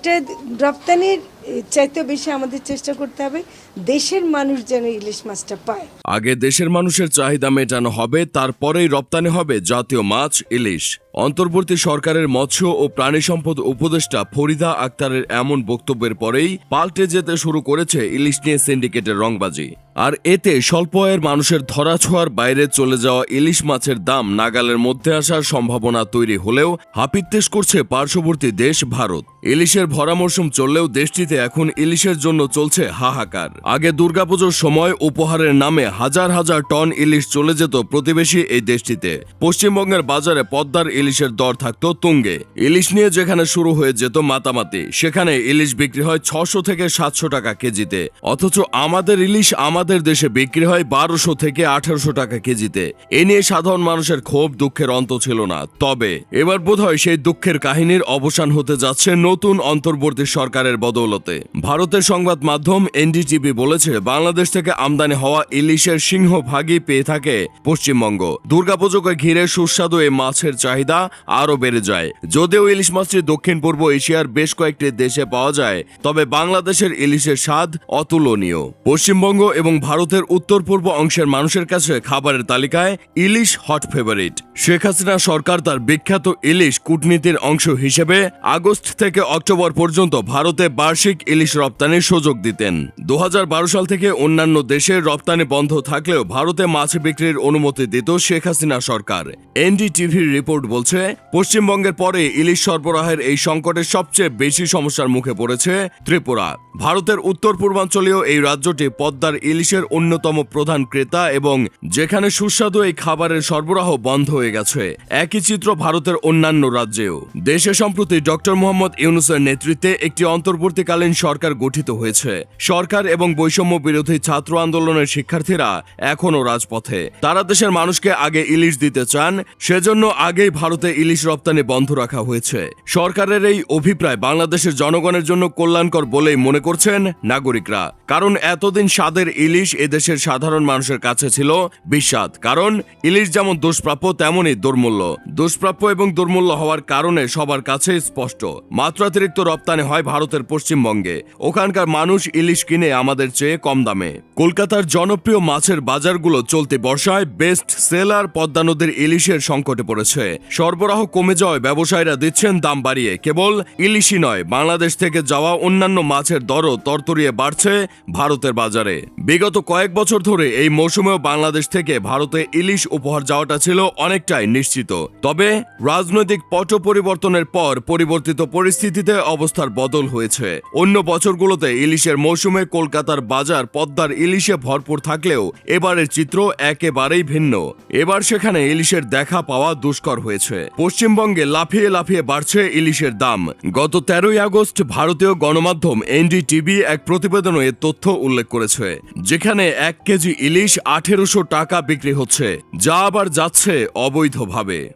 এটা রপ্তানির চাইতে বেশি আমাদের চেষ্টা করতে হবে, দেশের মানুষ যেন ইলিশ মাছটা পায়। আগে দেশের মানুষের চাহিদা মেটানো হবে, তারপরেই রপ্তানি হবে জাতীয় মাছ, ইলিশ। অন্তর্বর্তী সরকারের মৎস্য ও প্রাণী সম্পদ উপদেষ্টা ফরিদা আক্তারের এমন বক্তব্যের পরেই পাল্টে যেতে শুরু করেছে ইলিশ নিয়ে সিন্ডিকেটের রংবাজি। আর এতে স্বল্প আয়ের মানুষের ধরাছোঁয়ার বাইরে চলে যাওয়া ইলিশ মাছের দাম নাগালের মধ্যে আসার সম্ভাবনা তৈরি হলেও হাপিত্তেশ করছে পার্শ্ববর্তী দেশ ভারত। ইলিশের ভরা মরশুম চললেও দেশটিতে এখন ইলিশের জন্য চলছে হাহাকার। আগে দুর্গাপুজোর সময় উপহারের নামে হাজার হাজার টন ইলিশ চলে যেত প্রতিবেশী এই দেশটিতে। পশ্চিমবঙ্গের বাজারে পদ্মার ইলিশের দর থাকতো তুঙ্গে। ইলিশ নিয়ে যেখানে শুরু হয়ে যেত মাতামাতি, সেখানে ইলিশ বিক্রি হয় ছশো থেকে সাতশো টাকা কেজিতে। অথচ আমাদের ইলিশ আমাদের দেশে বিক্রি হয় বারোশো থেকে আঠারোশো টাকা কেজিতে। এ নিয়ে সাধারণ মানুষের ক্ষোভ, দুঃখের অন্ত ছিল না। তবে এবার বোধহয় সেই দুঃখের কাহিনীর অবসান হতে যাচ্ছে নতুন অন্তর্বর্তী সরকারের বদৌলতে। ভারতের সংবাদ মাধ্যম এনডিটিভি বলেছে, বাংলাদেশ থেকে আমদানি হওয়া ইলিশের সিংহভাগই পেয়ে থাকে পশ্চিমবঙ্গ। দুর্গাপুজোকে ঘিরে সুস্বাদু এই মাছের চাহিদা আরও বেড়ে যায়। যদিও ইলিশ মাছটি দক্ষিণ পূর্ব এশিয়ার বেশ কয়েকটি দেশে পাওয়া যায়, তবে বাংলাদেশের ইলিশের স্বাদ অতুলনীয়। পশ্চিমবঙ্গ এবং ভারতের উত্তর পূর্ব অংশের মানুষের কাছে খাবারের তালিকায় ইলিশ হট ফেভারিট। শেখ হাসিনা সরকার তার বিখ্যাত ইলিশ কূটনীতির অংশ হিসেবে আগস্ট থেকে অক্টোবর পর্যন্ত ভারতে বার্ষিক ইলিশ রপ্তানির সুযোগ দিতেন। দু হাজার বারো সাল থেকে অন্যান্য দেশের রপ্তানি বন্ধ থাকলেও ভারতে মাছ বিক্রির অনুমতি দিত শেখ হাসিনা সরকার। এনডিটিভির রিপোর্ট বলছে পশ্চিমবঙ্গের পরে ইলিশ সরবরাহের এই সংকটের সবচেয়ে বেশি সমস্যার মুখে পড়েছে ত্রিপুরা। ভারতের উত্তর পূর্বাঞ্চলীয় এই রাজ্যটি পদ্মার ইলিশের অন্যতম প্রধান ক্রেতা এবং যেখানে সুস্বাদু এই খাবারের সরবরাহ বন্ধ হয়ে গেছে। একই চিত্র ভারতের অন্যান্য রাজ্যেও। দেশে সম্প্রতি ডক্টর মোহাম্মদ ইউনুসের নেতৃত্বে একটি অন্তর্বর্তীকালীন সরকার গঠিত হয়েছে। সরকার এবং বৈষম্য বিরোধী ছাত্র আন্দোলনের শিক্ষার্থীরা এখনও রাজপথে। তারা দেশের মানুষকে আগে ইলিশ দিতে চান, সেজন্য আগেই ভারতে ইলিশ রপ্তানি বন্ধ রাখা হয়েছে। সরকারের এই অভিপ্রায় বাংলাদেশের জনগণের জন্য কল্যাণকর বলেই মনে করছেন নাগরিকরা। কারণ এতদিন স্বাদের ইলিশ এদেশের সাধারণ মানুষের কাছে ছিল বিস্বাদ। কারণ ইলিশ যেমন দুষ্প্রাপ্য, তেমনই দুর্মূল্য। দুষ্প্রাপ্য এবং দুর্মূল্য হওয়ার কারণে সবার কাছে স্পষ্ট। মাত্রাতিরিক্ত রপ্তানি হয় ভারতের পশ্চিমবঙ্গে। ওখানকার মানুষ ইলিশ কিনে আমাদের চেয়ে কম দামে। কলকাতার জনপ্রিয় মাছের বাজারগুলো চলতি বর্ষায় বেস্ট সেলার পদ্মা নদীর ইলিশের সংকটে পড়েছে। সরবরাহ কমে যাওয়ায় ব্যবসায়ীরা দিচ্ছেন দাম বাড়িয়ে। কেবল ইলিশই নয়, বাংলাদেশ থেকে যাওয়া অন্যান্য মাছের দরও তরতরিয়ে বাড়ছে ভারতের বাজারে। বিগত কয়েক বছর ধরে এই মৌসুমেও বাংলাদেশ থেকে ভারতে ইলিশ উপহার যাওয়াটা ছিল অনেকটাই নিশ্চিত। তবে রাজনৈতিক পট পরিবর্তনের পর পরিবর্তিত পরিস্থিতিতে অবস্থার বদল হয়েছে। অন্য বছরগুলোতে ইলিশের মৌসুমে কলকাতার বাজার পদ্মার ইলিশে ভরপুর থাকলেও এবারের চিত্র একেবারেই ভিন্ন। এবার সেখানে ইলিশের দেখা পাওয়া দুষ্কর হয়েছে। পশ্চিমবঙ্গে লাফিয়ে লাফিয়ে বাড়ছে ইলিশের দাম। গত তেরোই আগস্ট ভারতীয় গণমাধ্যম এনডিটিভি এক প্রতিবেদনে তথ্য উল্লেখ করেছে, যেখানে এক কেজি ইলিশ আঠেরোশো টাকা বিক্রি হচ্ছে, যা আবার যাচ্ছে অবৈধভাবে।